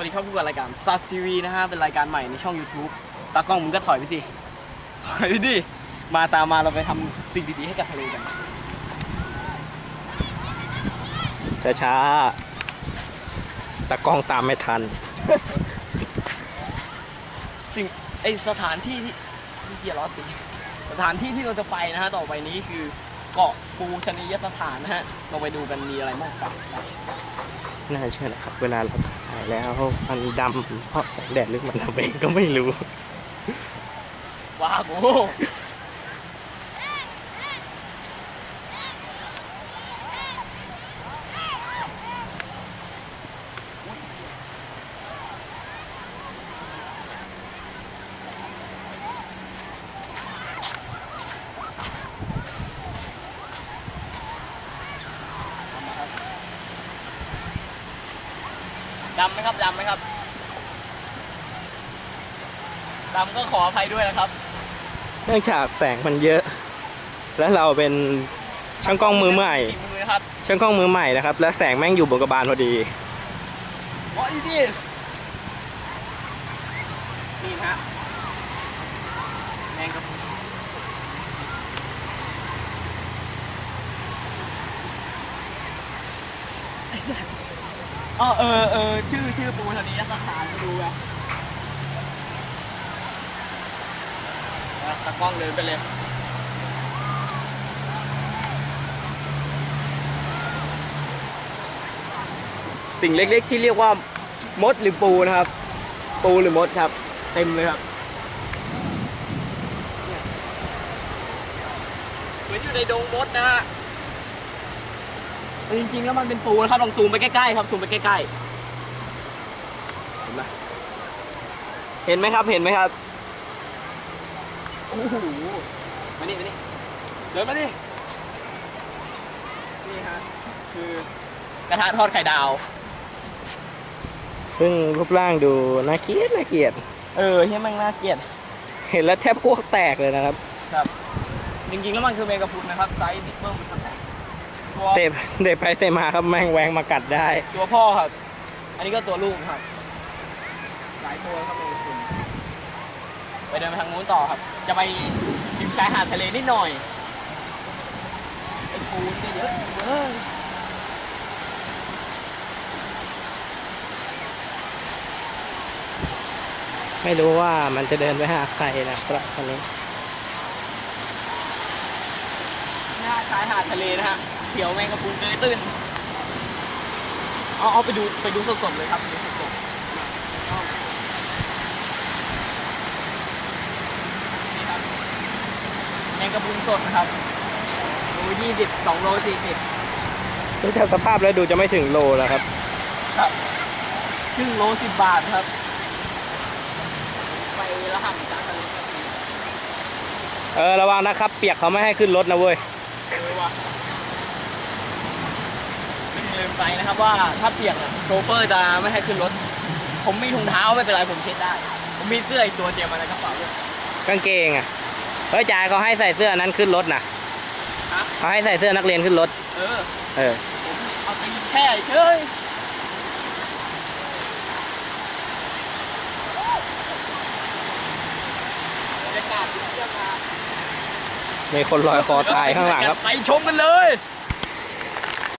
วัสดีครับพบกับรายการซัสทีวีนะฮะ เป็นรายการใหม่ในช่อง YouTube ตากล้องมึงก็ถอยไปสิถอยไปดิ มาตามมาเราไปทำสิ่งดีๆให้กับทะเลกัน ช้าช้าๆตะกล้องตามไม่ทัน สิ่งไอสถานที่ที่ที่เกียร์ล้อติดสถานที่ที่เราจะไปนะฮะ ต่อไปนี้คือ เกาะปูชนียสถานนะฮะเราไปดูกันมีอะไรบ้างกันน่าเชื่อนะครับ เวลาเราถ่ายแล้วมันดำเพราะแสงแดดหรือมันทำเองก็ไม่รู้ ว้าวโดำไหมครับดำไหมครับดำก็ขออภัยด้วยนะครับ เนื่องจากแสงมันเยอะ และเราเป็นช่างกล้องมือใหม่ ฝีมือนะครับช่างกล้องมือใหม่นะครับ และแสงแม่งอยู่บนกระบาลพอดี What it is นี่นะฮะแมงกะพรุนอ๋ อเออเออชื่อชื่อปูชนียสถานไปดูไงอะตากล้องเดินไปเลยสิ่งเล็กๆที่เรียกว่ามดหรือปูนะครับ ปูหรือมดครับ เต็มเลยครับเนี่ยเหมือนอยู่ในดงมดนะฮะ แต่จริงๆแล้วมันเป็นปูนะครับลองซูมไปใกล้ๆครับซูมไปใกล้ๆเห็นไหมเห็นไหมครับเห็นไหมครับโอ้โหมานี่มานี่เดินมาดินี่ฮะคือกระทะทอดไข่ดาว ซึ่งรูปร่างดูน่าเกลียดน่าเกลียด เออเฮียแมันน่าเกลียด เห็นแล้วแทบพวกแตกเลยนะครับ ครับ จริงๆแล้วมันคือเมกะพรุนนะครับ ไซส์บิ๊กเบิ้มครับ ตัวเตะเตะไปเตะมาครับแม่งแหวงมากัดได้ ตัวพ่อครับ อันนี้ก็ตัวลูกครับ หลายตัวครับเมกะพรุนไปเดินไปทางนู้นต่อครับ จะไปริมชายหาดทะเลนิดหน่อยไอ้ปูนก็เยอะอยู่เว้ยไม่รู้ว่ามันจะเดินไปหาใครนะครับตอนนี้หน้าชายหาดทะเลนะฮะ เขียวแมงกะพรุนเกยตื้นเอาเอาไปดูไปดูสดๆเลยครับไปดูสดๆนี่ครับแมงกะพรุนสดนะครับโลยี่สิบสองโลสี่สิบดูจากสภาพแล้วดูจะไม่ถึงโลแล้วครับครับครึ่งโลสิบบาทครับ ไปละหันจานทะเลครับเออระวังนะครับ เปียกเขาไม่ให้ขึ้นรถนะเว้ย เออว่ะ ซึ่งลืมไปนะครับว่าถ้าเปียกอะโชเฟอร์จะไม่ให้ขึ้นรถ ผมมีถุงเท้าไม่เป็นไรผมเช็ดได้ ผมมีเสื้ออีกตัวเตรียมมาในกระเป๋าด้วยกางเกงอะเฮ้ยจ่ายเขาให้ใส่เสื้อนั้นขึ้นรถนะฮะเขาให้ใส่เสื้อนักเรียนขึ้นรถ เออ เออ ผมเอาไปแช่เฉยบรรยากาศดีเยี่ยมมากมีคนลอยคอตายข้างหลังครับ ไปชมกันเลย